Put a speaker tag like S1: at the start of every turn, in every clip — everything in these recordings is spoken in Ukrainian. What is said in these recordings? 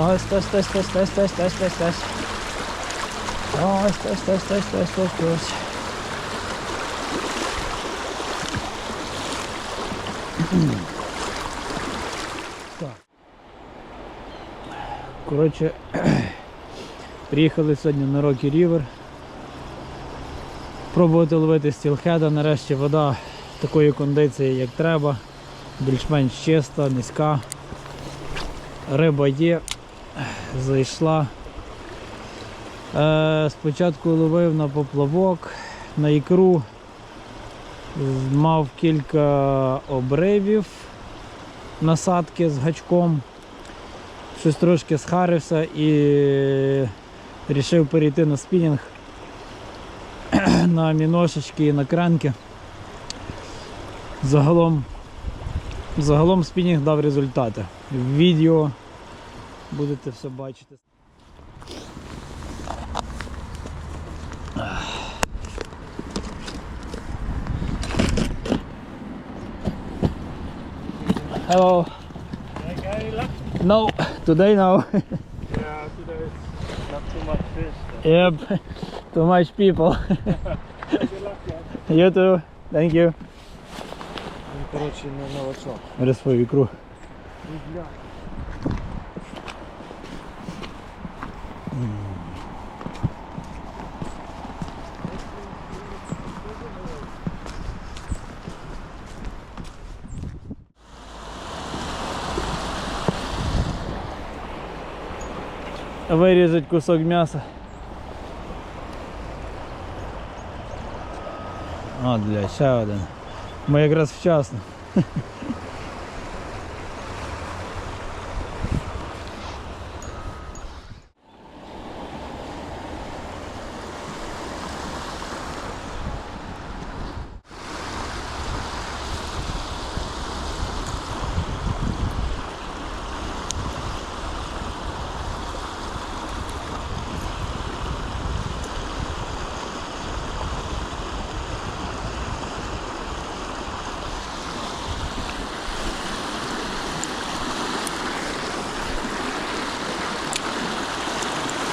S1: Ось, ось, ось, ось, ось, ось, ось, ось, ось. Ось, ось, ось, ось, ось, ось, ось. Так. Коротше, приїхали сьогодні на Рокі Рівер. Пробувати ловити стілхеда. Нарешті вода такої кондиції, як треба. Більш-менш чиста, низька. Риба є, зайшла. Е, спочатку ловив на поплавок, на ікру, мав кілька обривів насадки з гачком. Щось трошки схарився і вирішив перейти на спінінг на міношечки і на кранки. Загалом, загалом спінінг дав результати. В відео будете все бачити. Hello.
S2: Okay, luck.
S1: No, today no.
S2: Yeah, today is not too much fish.
S1: yep, too much people.
S2: Good luck, yeah.
S1: you too. Thank you.
S2: Він, коротше, не новачок.
S1: Бери свою ікру. Вирізати кусок м'яса. О, бля, ще один. Ми якраз вчасно.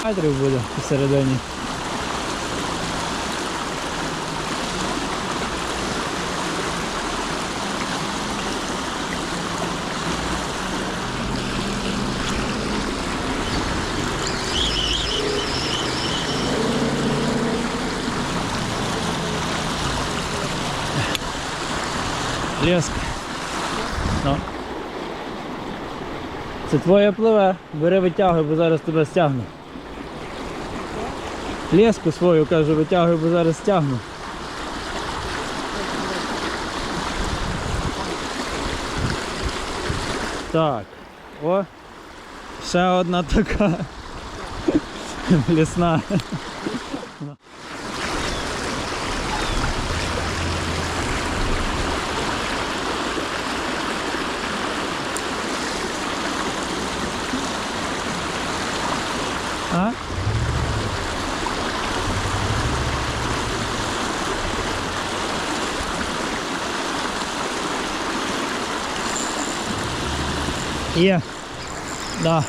S1: метрів буде посередині. Леск. Ну. Це твоє пливе. Бери витягуй, бо зараз тебе стягну. Леску свою, кажу, витягую, бо зараз стягну. Так. О. Ще одна така лісна. А? Є. Да.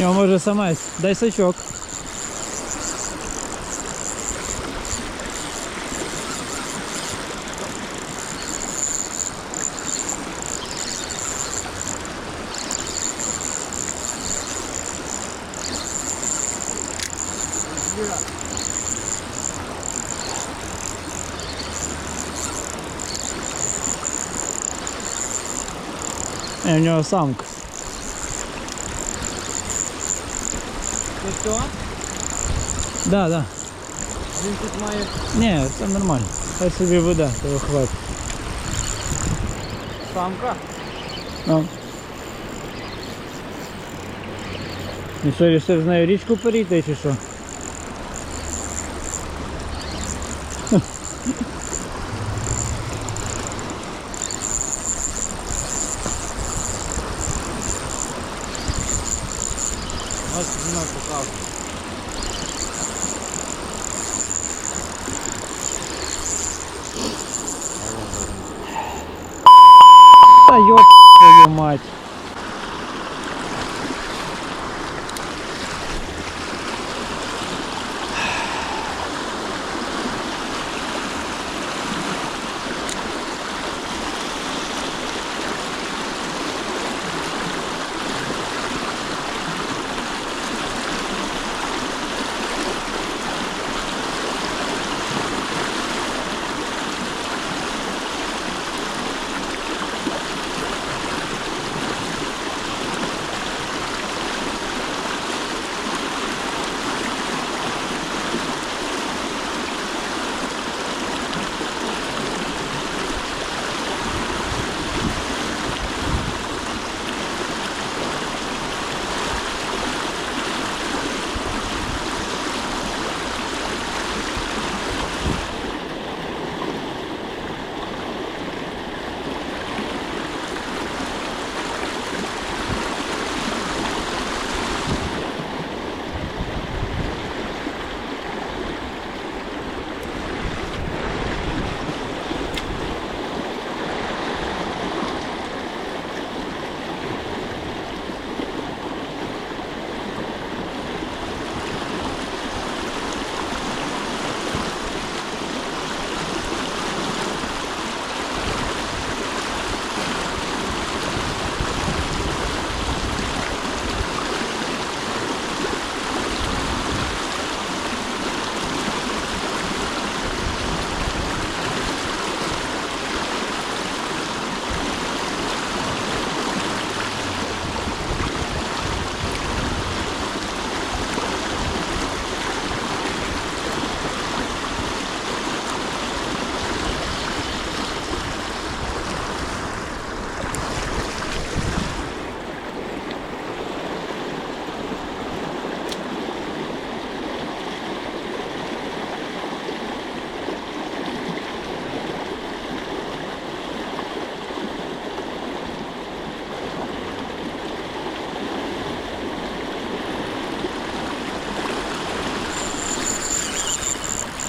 S1: Його може самець. Дай сачок. Е, у нього самка.
S2: Це що?
S1: Да, да.
S2: Він тут має
S1: Ні, це нормально. Хай собі веде, того хватить.
S2: самка.
S1: Ну. І що, рішив з нею річку перейти чи що?
S2: Значит, не надо
S1: показывать. Да ёб твою мать.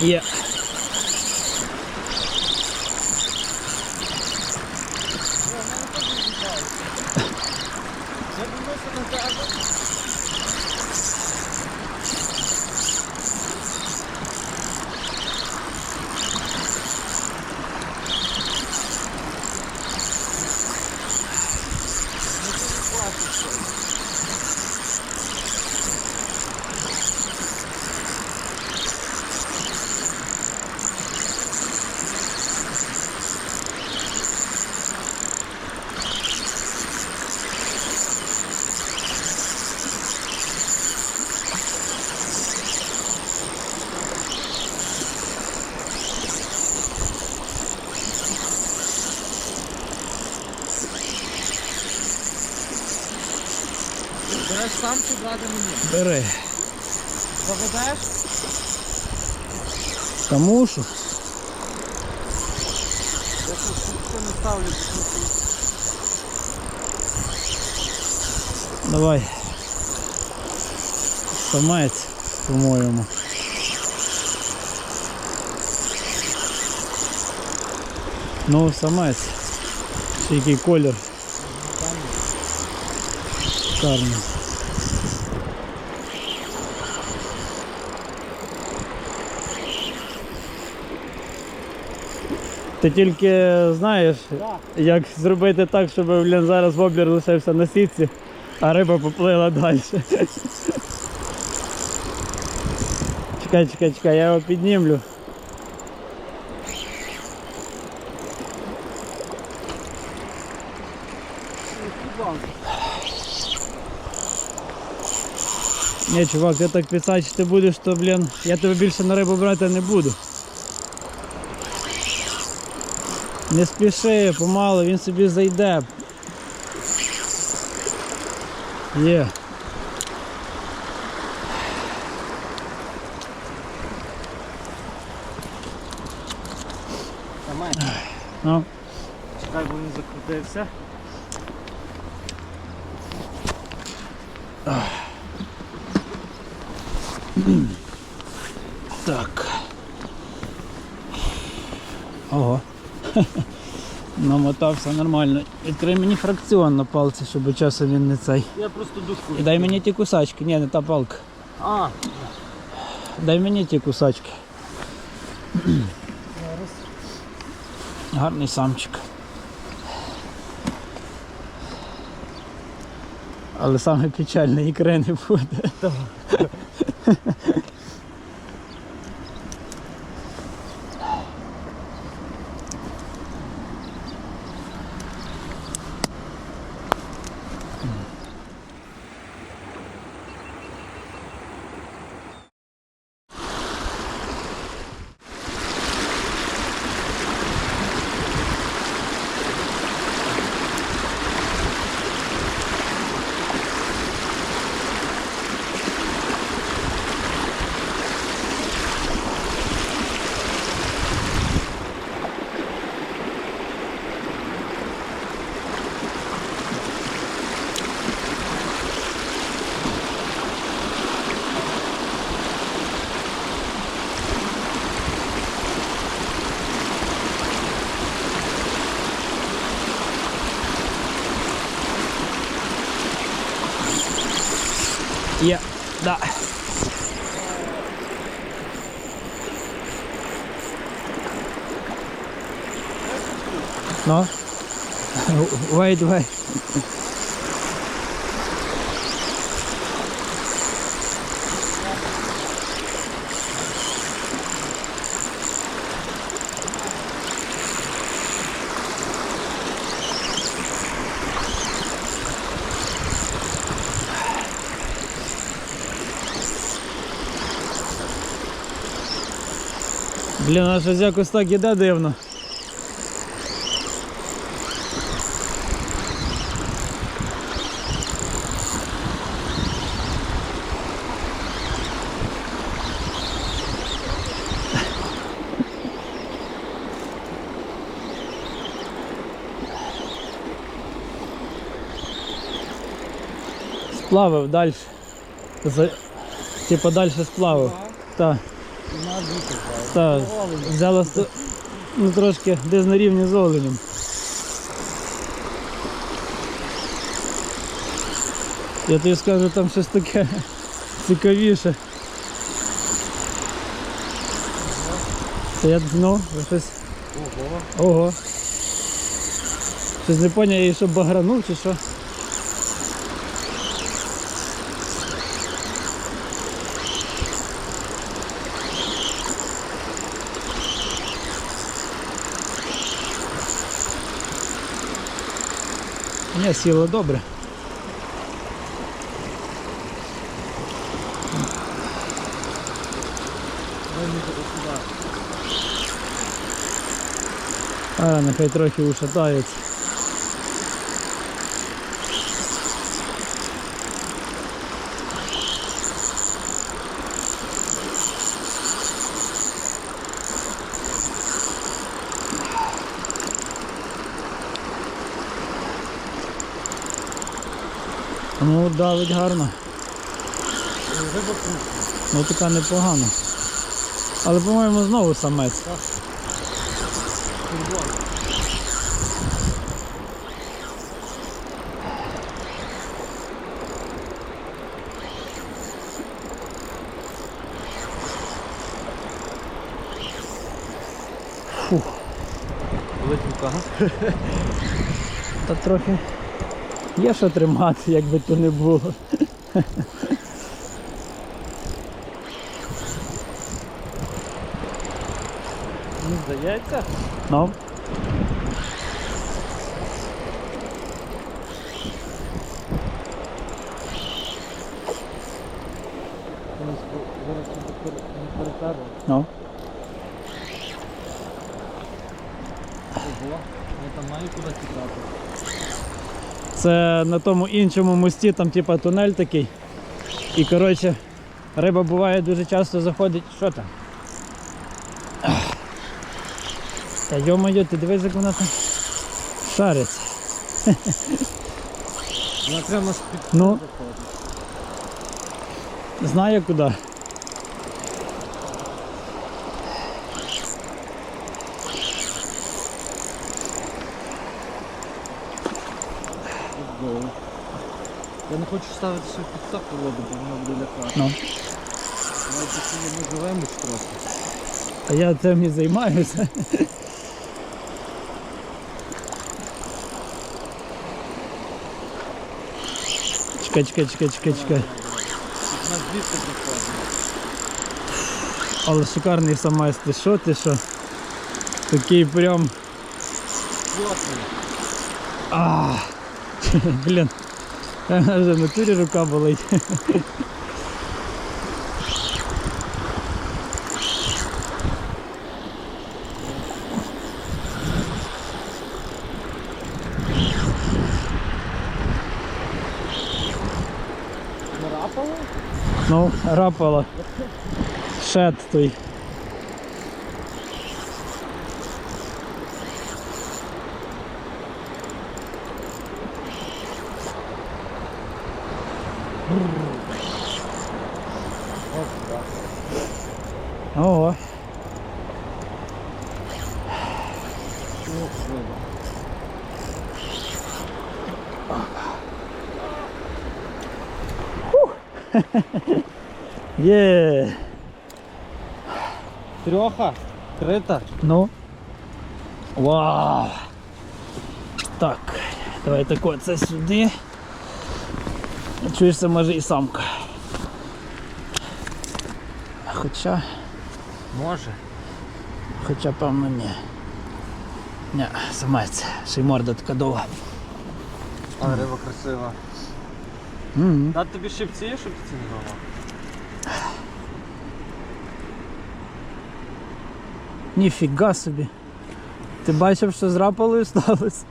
S1: Є.
S2: мені?
S1: Бери.
S2: Заведеш?
S1: Та мушу.
S2: Я тут все не ставлю. тому що
S1: Давай. Самець, по-моєму. Ну, самець. Ще який колір. Шикарний. Ти тільки знаєш, як зробити так, щоб блін, зараз воблер лишився на сітці, а риба поплила далі. Чекай, чекай, чекай, я його піднімлю. Ні, чувак, ти так пісачити будеш, то, блін, я тебе більше на рибу брати не буду. Не спіши, помалу, він собі зайде. Є.
S2: Тримай.
S1: Ну,
S2: Чекай, бо він закрутився.
S1: так. Ого. Намотався нормально. Відкрий мені фракціон на палці, щоб часом він не цей.
S2: Я просто душку.
S1: І дай мені ті кусачки. Ні, не та палка.
S2: А,
S1: Дай мені ті кусачки.
S2: зараз.
S1: Гарний самчик. Але саме печальне ікри не буде. Є, да. Ну? Wait, wait. Блін, а щось якось так іде дивно. Сплавив далі. За... Типа далі сплавив. Так. Так, взяла ну, трошки десь на рівні з оленем. Я тобі скажу, там щось таке цікавіше. Я ну, щось.
S2: Ого.
S1: Ого. Щось не поняв, я її що багранув чи що. Ні, сіло добре. А, нехай трохи ушатається. Ну, давить гарно. Ну така непогана. Але, по-моєму, знову самець. Фух.
S2: Ага.
S1: Та трохи є що тримати, як би то не було.
S2: Мені здається.
S1: Ну,
S2: Ми спо- зараз не пере- не переперли.
S1: ну.
S2: Ого. Я там маю куди тікати.
S1: Це на тому іншому мості, там типа тунель такий. І коротше, риба буває дуже часто заходить. Що там? Та йо-моє, ти дивись, як вона там шариться.
S2: Вона прямо
S1: Ну. Знає куди.
S2: Гоу. Я не хочу ставити ще підставку в воду, бо вона буде лякати.
S1: Ну.
S2: Навіть якщо ми живемо трохи.
S1: А я цим і займаюся. Чекай, чекай, чекай, чекай, чекай.
S2: Тут нас звідси заходимо.
S1: Але шикарний самець, ти що, ти що? Такий прям.
S2: Плотний.
S1: А, блін. Та в мене Вже в натурі рука болить. Ну, рапала. Шет той. Ого.
S2: Ох, риба.
S1: Є.
S2: Трьоха. Крита.
S1: Ну. Вау. Так, давай так оце сюди. Чуєш, це може і самка. Хоча,
S2: Може.
S1: хоча певно ні. Ні, самець, ще й морда така довга.
S2: А риба красива.
S1: Мгм.
S2: Дати тобі щипці, щоб ти це не робив?
S1: Ніфіга собі. Ти бачив, що з рапалою сталося?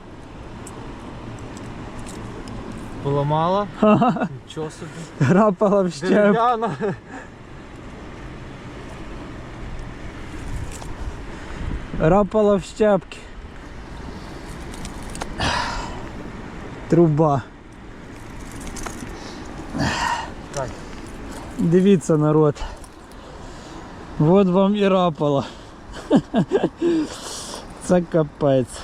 S2: Поламала? Нічого собі.
S1: Рапала в щеп.
S2: Дерев'яна.
S1: Рапала в щепки. Труба.
S2: Так.
S1: Дивіться, народ. Вот вам і рапала. Це капець.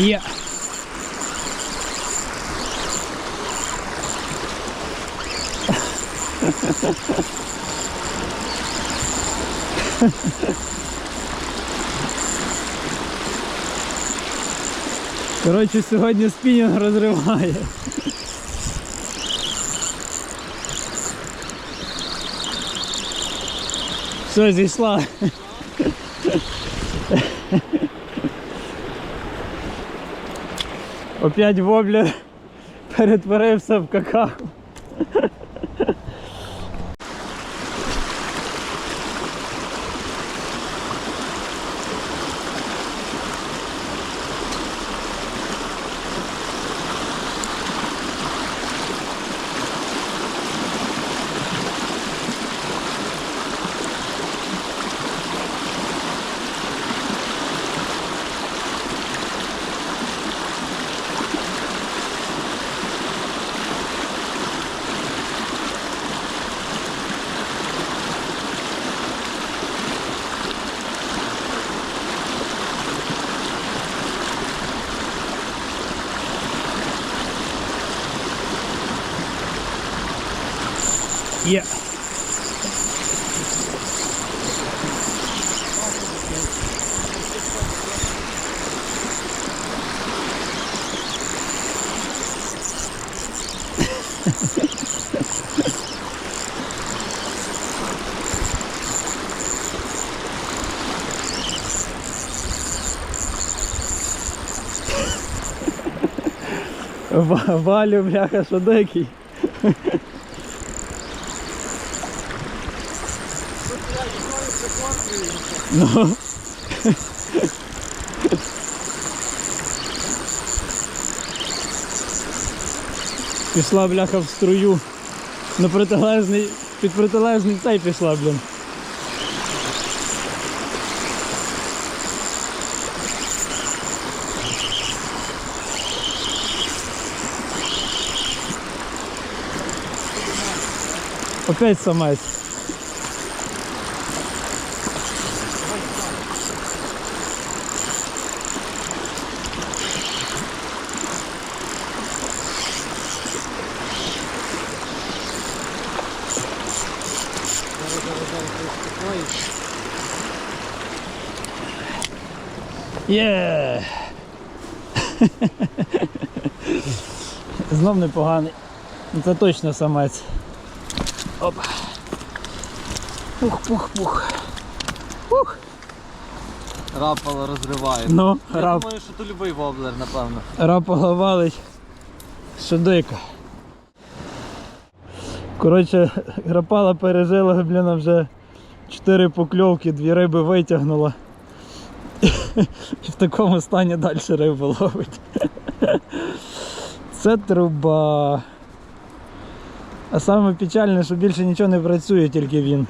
S1: Є. Коротше, сьогодні спінінг розриває. Все, зійшла. Опять воблер перетворився в какаху. Є. Валю, бляха, що дикий. Ну. Пішла бляха в струю. На протилежний, під протилежний цей пішла, блін. Опять самець. Є. Знов непоганий. Це точно самець. Опа. Пух, пух, пух. Пух.
S2: Рапало розриває.
S1: Ну,
S2: Я
S1: рап,
S2: думаю, що то любий воблер, напевно.
S1: рапала валить. Що дико. Коротше, грапала пережила, блін, вже 4 покльовки, дві риби витягнула. І в такому стані далі рибу ловить. Це труба. А саме печальне, що більше нічого не працює, тільки він.